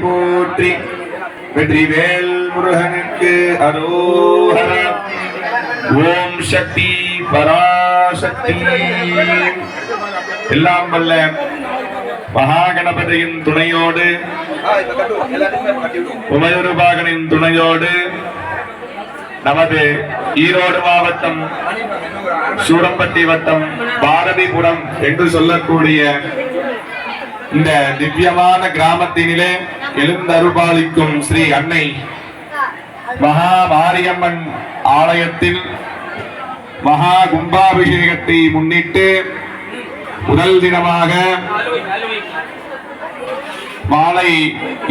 போற்றி வெற்றிவேல் முருகனுக்கு அரோஹர. ஓம் சக்தி பராசக்தி. எல்லாம் வல்ல மகாகணபதியின் துணையோடு உமயூருபாகனின் துணையோடு நமது ஈரோடு மாவட்டம் சூரம்பட்டி வட்டம் பாரதிபுரம் என்று சொல்லக்கூடிய இந்த திவ்யமான கிராமத்தினிலே எழுந்தருபாலிக்கும் ஸ்ரீ அன்னை மகா மாரியம்மன் ஆலயத்தில் மகா கும்பாபிஷேகத்தை முன்னிட்டு முதல் தினமாக மாலை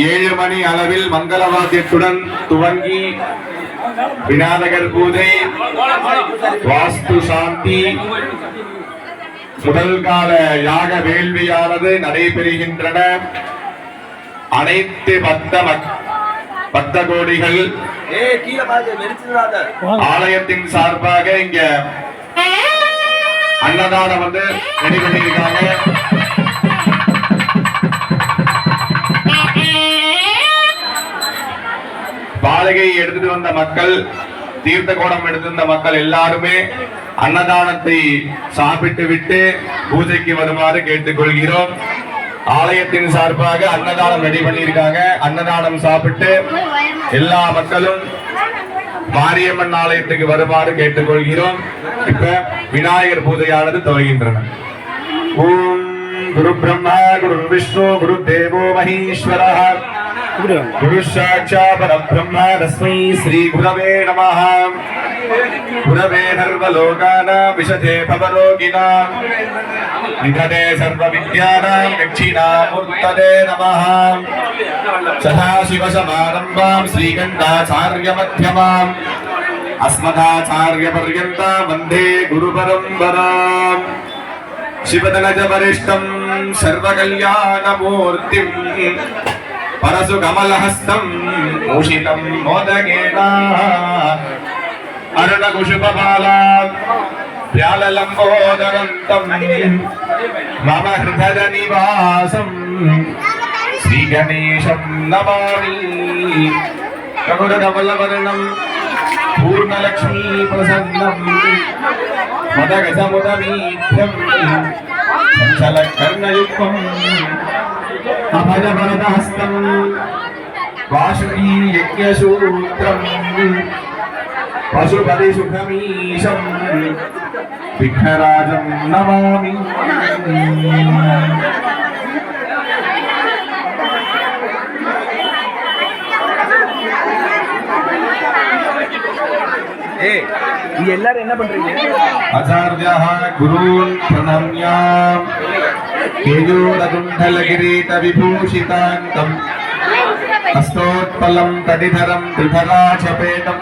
ஏழு மணி அளவில் மங்களவாத்தியத்துடன் துவங்கி விநாயகர் பூஜை வாஸ்து சாந்தி முதல் கால யாக வேள்வியானது நடைபெறுகின்றன. அனைத்து பக்த பக்த கோடிகள் ஆலயத்தின் சார்பாக இங்க அன்னதானம் வந்து ரெடி பண்ணியிருக்காங்க. பாலகை எடுத்துட்டு வந்த மக்கள் தீர்த்த கோடம் எடுத்து வந்த மக்கள் எல்லாருமே அன்னதானத்தை சாப்பிட்டு விட்டு பூஜைக்கு வருமாறு கேட்டுக்கொள்கிறோம். ஆலயத்தின் சார்பாக அன்னதானம் ரெடி பண்ணியிருக்காங்க. அன்னதானம் சாப்பிட்டு எல்லா மக்களும் மாரியம்மன் ஆலயத்துக்கு வருமாறு கேட்டுக்கொள்கிறோம். இப்ப விநாயகர் பூஜையானது துவங்கின்றன ஓம் குரு பிரம்மா குரு விஷ்ணு குரு தேவோ மகேஸ்வர. குரு சாட்சா பரபிரம்ம தஸ்மை ஸ்ரீ குரவே நமஹாம் పురవే నర్వలోకానా విశదే విధదే నిధనే సర్వవిద్యానాం దక్షిణామూర్తదే నమః సదాశివసమారంభాం శ్రీగంధాచార్యమధ్యమాం అస్మదాచార్యపర్యంతం వందే గురు పరంపరా శివదనజ వరిష్టం సర్వకళ్యాణమూర్తి పరసు కమలహస్తం భూషితం मोदकेन। అరుణకుశుభాలం వ్యాళలంబోదరంతం మమ హృదయ నివాసం శ్రీ గణేశం నమామి కనురవల్లవరణం పూర్ణలక్ష్మీ ప్రసన్నం మదగజముదమీత్యం సంచలకర్ణయుక్తం పశుపతిసుఖమీశం విఘ్నరాజం నమామి எல்லாரும் என்ன பண்றீங்க ஆச்சாரியா குருன் பிரணம்யாம் கேயோரகுண்டலகிரீட விபூஷிதாந்தம் హస్తోత్పలం తదిధరం త్రిధరాచపేటం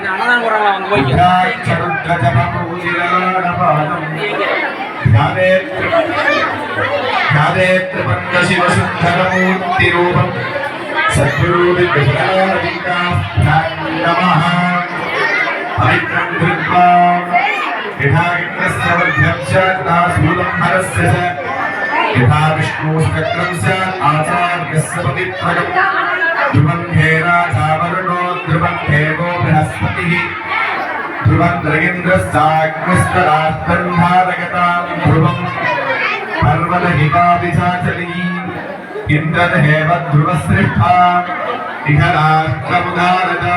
ధ్యాదేత్రిపన్న శివసుందరమూర్తిరూపం సద్గురు నమ పవిత్రం కృత్వా यथाग्रस्त्रवभ्यं स्यात् नास्फुटं हरस्य च यथा विष्णोः चक्रं आचार्यस्य पवित्रकम् ध्रुवं हे राजावरुणो ध्रुवं देवो बृहस्पतिः ध्रुवं द्रगेन्द्रश्चाग्निस्तरास्तन्धारगतां ध्रुवं पर्वतहितादिशाचली इन्द्रदेव ध्रुवश्रेष्ठा इह राष्ट्रमुदारता